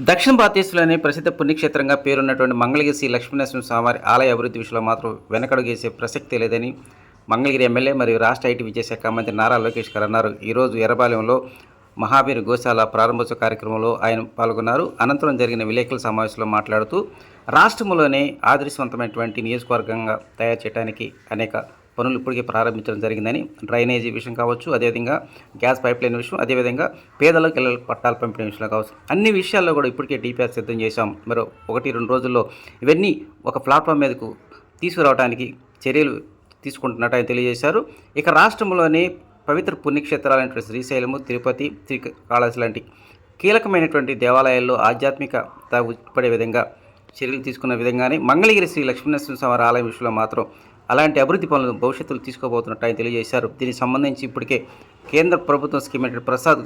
దక్షిణ భారతదేశంలోని ప్రసిద్ధ పుణ్యక్షేత్రంగా పేరున్నటువంటి మంగళగిరి శ్రీ లక్ష్మీనరసింహ స్వామివారి ఆలయ అభివృద్ధి విషయంలో మాత్రం వెనకడుగేసే ప్రసక్తి లేదని మంగళగిరి ఎమ్మెల్యే మరియు రాష్ట్ర ఐటీ విద్యాశాఖ మంత్రి నారా లోకేష్ గారు అన్నారు. ఈరోజు ఎర్రబాలెంలో మహావీర్ గోశాల ప్రారంభోత్సవ కార్యక్రమంలో ఆయన పాల్గొన్నారు. అనంతరం జరిగిన విలేకరుల సమావేశంలో మాట్లాడుతూ రాష్ట్రంలోనే ఆదర్శవంతమైనటువంటి నియోజకవర్గంగా తయారు చేయడానికి అనేక పనులు ఇప్పటికే ప్రారంభించడం జరిగిందని డ్రైనేజీ విషయం కావచ్చు అదేవిధంగా గ్యాస్ పైప్ లైన్ విషయం అదేవిధంగా పేదలకు ఇళ్ళ పట్టాలు పంపిణీ విషయంలో కావచ్చు. అన్ని విషయాల్లో కూడా ఇప్పటికే డిపిఆర్ సిద్ధం చేశాం. మరో ఒకటి రెండు రోజుల్లో ఇవన్నీ ఒక ప్లాట్ఫామ్ మీదకు తీసుకురావడానికి చర్యలు తీసుకుంటున్నట్టు ఆయన తెలియజేశారు. ఇక రాష్ట్రంలోనే పవిత్ర పుణ్యక్షేత్రాలైనటువంటి శ్రీశైలము తిరుపతి శ్రీకాళహస్తి లాంటి కీలకమైనటువంటి దేవాలయాల్లో ఆధ్యాత్మికత ఉట్పడే విధంగా చర్యలు తీసుకున్న విధంగానే మంగళగిరి శ్రీ లక్ష్మీనరసింహ స్వామి ఆలయం విషయంలో మాత్రం అలాంటి అభివృద్ధి పనులను భవిష్యత్తులో తీసుకోబోతున్నట్టు ఆయన తెలియజేశారు. దీనికి సంబంధించి ఇప్పటికే కేంద్ర ప్రభుత్వం స్కీమ్ అయినటువంటి ప్రసాద్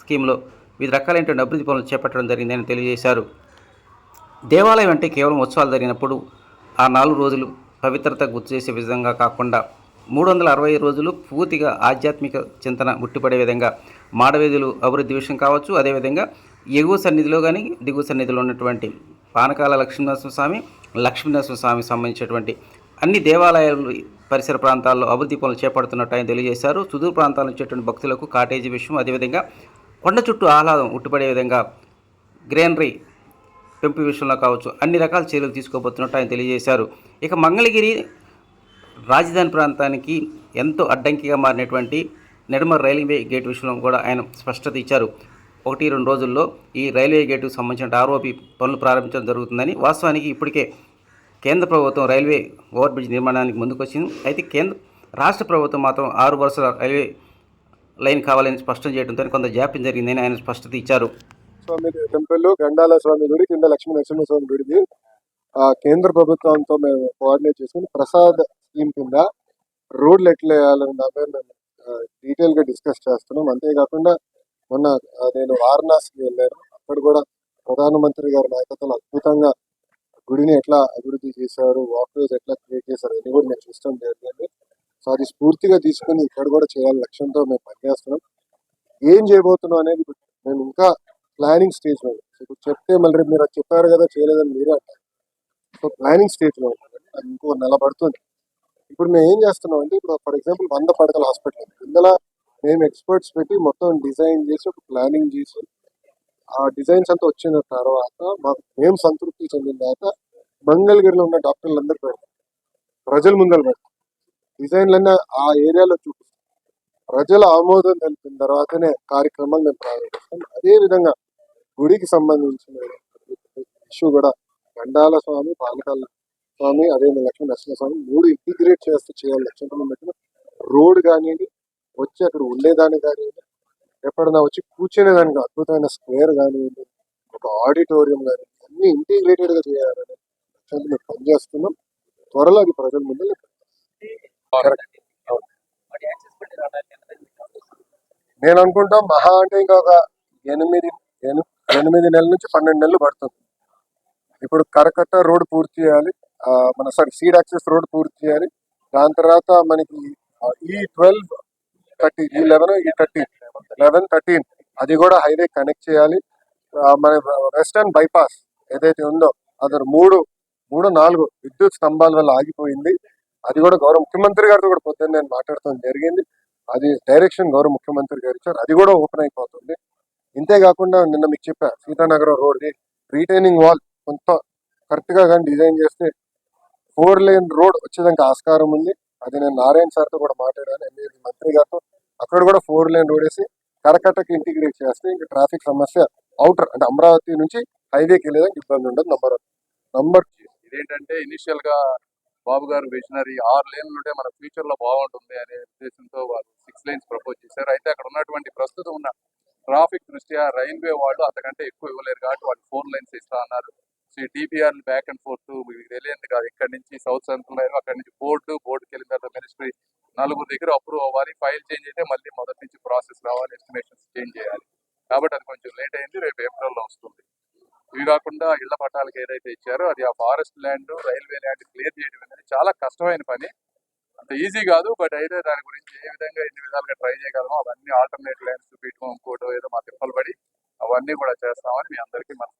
స్కీమ్లో వివిధ రకాలైనటువంటి అభివృద్ధి పనులు చేపట్టడం జరిగిందని తెలియజేశారు. దేవాలయం అంటే కేవలం ఉత్సవాలు జరిగినప్పుడు ఆ నాలుగు రోజులు పవిత్రత గుర్తు చేసే విధంగా కాకుండా మూడు వందల అరవై రోజులు పూర్తిగా ఆధ్యాత్మిక చింతన ముట్టిపడే విధంగా మాడవేదులు అభివృద్ధి విషయం కావచ్చు అదేవిధంగా ఎగువ సన్నిధిలో కానీ దిగువ సన్నిధిలో ఉన్నటువంటి పానకాల లక్ష్మీనరసింహ స్వామి లక్ష్మీనరసింహ స్వామికి సంబంధించినటువంటి అన్ని దేవాలయాలు పరిసర ప్రాంతాల్లో అభివృద్ధి పనులు చేపడుతున్నట్టు ఆయన తెలియజేశారు. సుదూర ప్రాంతాల నుంచి భక్తులకు కాటేజీ విషయం అదేవిధంగా కొండ చుట్టూ ఆహ్లాదం ఉట్టిపడే విధంగా గ్రీనరీ పెంపు విషయంలో కావచ్చు అన్ని రకాల చర్యలు తీసుకోబోతున్నట్టు ఆయన తెలియజేశారు. ఇక మంగళగిరి రాజధాని ప్రాంతానికి ఎంతో అడ్డంకిగా మారినటువంటి నెడుమ రైల్వే గేట్ విషయంలో కూడా ఆయన స్పష్టత ఇచ్చారు. ఒకటి రెండు రోజుల్లో ఈ రైల్వే గేటుకు సంబంధించిన ఆర్ఓపి పనులు ప్రారంభించడం జరుగుతుందని వాస్తవానికి ఇప్పటికే కేంద్ర ప్రభుత్వం రైల్వే ఓవర్ బ్రిడ్జ్ నిర్మాణానికి ముందుకొచ్చింది. అయితే కేంద్ర రాష్ట్ర ప్రభుత్వం మాత్రం ఆరు వరుసల రైల్వే లైన్ కావాలని స్పష్టం చేయడంతో కొంత జాప్యం జరిగిందని ఆయన స్పష్టత ఇచ్చారు. స్వామి టెంపుల్ గండాల స్వామి గుడి కింద లక్ష్మీ నరసింహ స్వామి గుడిది ఆ కేంద్ర ప్రభుత్వంతో మేము కోఆర్డినేట్ చేసుకుని ప్రసాద్ స్కీమ్ కింద రోడ్లు ఎట్లా వేయాలని దాని మేము డీటెయిల్గా డిస్కస్ చేస్తున్నాం. అంతేకాకుండా మొన్న నేను వారణాసికి వెళ్ళాను. అక్కడ కూడా ప్రధానమంత్రి గారి నాయకత్వంలో అద్భుతంగా గుడిని ఎట్లా అభివృద్ధి చేశారు వాక్వేస్ ఎట్లా క్రియేట్ చేశారు అని కూడా నేను చూస్తాం జరిగింది. సో అది స్ఫూర్తిగా తీసుకుని ఇక్కడ కూడా చేయాలి లక్ష్యంతో మేము పనిచేస్తున్నాం. ఏం చేయబోతున్నాం అనేది మేము ఇంకా ప్లానింగ్ స్టేజ్లో ఇప్పుడు చెప్తే మళ్ళీ రేపు మీరు చెప్పారు కదా చేయలేదని మీరే అంటారు. సో ప్లానింగ్ స్టేజ్లో అది ఇంకో నెల పడుతుంది ఇప్పుడు మేము ఏం చేస్తున్నాం అంటే ఇప్పుడు ఫర్ ఎగ్జాంపుల్ వంద పడకల హాస్పిటల్ ఇందులో మేము ఎక్స్పర్ట్స్ పెట్టి మొత్తం డిజైన్ చేసి ఒక ప్లానింగ్ చేసి ఆ డిజైన్స్ అంతా వచ్చిన తర్వాత మాకు మేము సంతృప్తి చెందిన తర్వాత మంగళగిరిలో ఉన్న డాక్టర్లు అందరూ పెడతారు. ప్రజల ముందర పెడతారు. డిజైన్లన్నీ ఆ ఏరియాలో చూపిస్తాం ప్రజల ఆమోదం తెలిపిన తర్వాతనే కార్యక్రమం మేము ప్రారంభిస్తాం. అదే విధంగా గుడికి సంబంధించిన ఇష్యూ కూడా గండాల స్వామి పాలకాల స్వామి అదే లక్ష్మీ నరసింహ స్వామి మూడు ఇంటిగ్రేట్ చేస్తూ చేయాలి. లక్ష్మీ పెట్టిన రోడ్ కానివ్వండి వచ్చి అక్కడ ఉండేదాన్ని కానివ్వండి ఎప్పుడైనా వచ్చి కూర్చునేదానికి అద్భుతమైన స్క్వేర్ కానివ్వండి ఒక ఆడిటోరియం కానివ్వండి అన్ని ఇంటిగ్రేటెడ్గా చేయాలని లక్ష్యంతో మేము పనిచేస్తున్నాం. త్వరలో అది ప్రజల ముందు నేను అనుకుంటా మహా అంటే ఇంకొక ఎనిమిది ఎనిమిది నెలల నుంచి పన్నెండు నెలలు పడుతుంది. ఇప్పుడు కరకట్ట రోడ్ పూర్తి చేయాలి. మన సారీ సీడ్ యాక్సెస్ రోడ్ పూర్తి చేయాలి. దాని తర్వాత మనకి ఈ ట్వెల్వ్ థర్టీ ఈ లెవెన్ ఈ థర్టీన్ లెవెన్ థర్టీన్ అది కూడా హైవే కనెక్ట్ చేయాలి. మన వెస్టర్న్ బైపాస్ ఏదైతే ఉందో అదర్ మూడు మూడు నాలుగు విద్యుత్ స్తంభాల వల్ల ఆగిపోయింది. అది కూడా గౌరవ ముఖ్యమంత్రి గారితో కూడా పొద్దున్న నేను మాట్లాడటం జరిగింది. అది డైరెక్షన్ గౌరవ ముఖ్యమంత్రి గారు ఇచ్చారు. అది కూడా ఓపెన్ అయిపోతుంది. ఇంతే కాకుండా నిన్న మీకు చెప్పా సీతానగరం రోడ్ రీటైనింగ్ వాల్ కొంత కరెక్ట్గా కానీ డిజైన్ చేస్తే ఫోర్ లేన్ రోడ్ వచ్చేదానికి ఆస్కారం ఉంది. అది నేను నారాయణ సార్తో కూడా మాట్లాడాను ఎమ్మెల్యే మంత్రి గారితో. అక్కడ కూడా ఫోర్ లేన్ రోడ్ వేసి కరకట్టకి ఇంటిగ్రేట్ చేస్తే ఇంకా ట్రాఫిక్ సమస్య అవుటర్ అంటే అమరావతి నుంచి హైవేకి వెళ్ళేదానికి ఇబ్బంది ఉండదు నంబర్ నంబర్ ఏంటంటే ఇనిషియల్గా బాబు గారు విజనరీ ఆరు లేన్లు ఉంటే మన ఫ్యూచర్లో బాగుంటుంది అనే ఉద్దేశంతో వారు సిక్స్ లైన్స్ ప్రపోజ్ చేశారు. అయితే అక్కడ ఉన్నటువంటి ప్రస్తుతం ఉన్న ట్రాఫిక్ దృష్ట్యా రైల్వే వాళ్ళు అంతకంటే ఎక్కువ ఇవ్వలేరు కాబట్టి వాళ్ళు ఫోర్ లైన్స్ ఇస్తా అన్నారు. సో ఈ డిపిఆర్ బ్యాక్ అండ్ ఫోర్త్ మీకు తెలియదు కాదు ఇక్కడ నుంచి సౌత్ సెంట్రల్ రైల్వే అక్కడ నుంచి బోర్డు బోర్డుకి వెళ్ళిన తర్వాత మినిస్ట్రీ నలుగురు దగ్గర అప్రూవ్ అవ్వాలి. ఫైల్ చేంజ్ అయితే మళ్ళీ మొదటి నుంచి ప్రాసెస్ రావాలి ఎస్టిమేషన్స్ చేంజ్ చేయాలి. కాబట్టి అది కొంచెం లేట్ అయింది. రేపు ఏప్రిల్లో వస్తుంది. ఇవి కాకుండా ఇళ్ళ పట్టాలకు ఏదైతే ఇచ్చారో అది ఆ forest land railway land clear చేయడం అనేది చాలా కష్టమైన పని. అంత ఈజీ కాదు బట్ అయితే దాని గురించి ఏ విధంగా ఎన్ని విధాలుగా ట్రై చేయగలమో అవన్నీ ఆల్టర్నేట్ ల్యాండ్స్ చూపించడం ఇంకోటో ఏదో మా తిప్పలు పడి అవన్నీ కూడా చేస్తామని మీ అందరికీ మనం